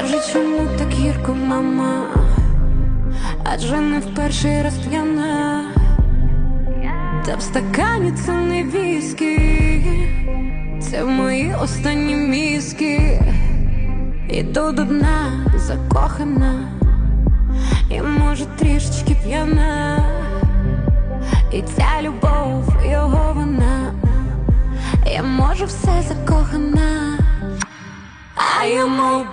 Скажи, чому так гірко, мама? Адже не в перший раз п'яна. Та в стакані це не віскі, це в мої останні мізки. Іду до дна закохана, і може трішечки п'яна. І ця любов, його вона, я можу все закохана. А йому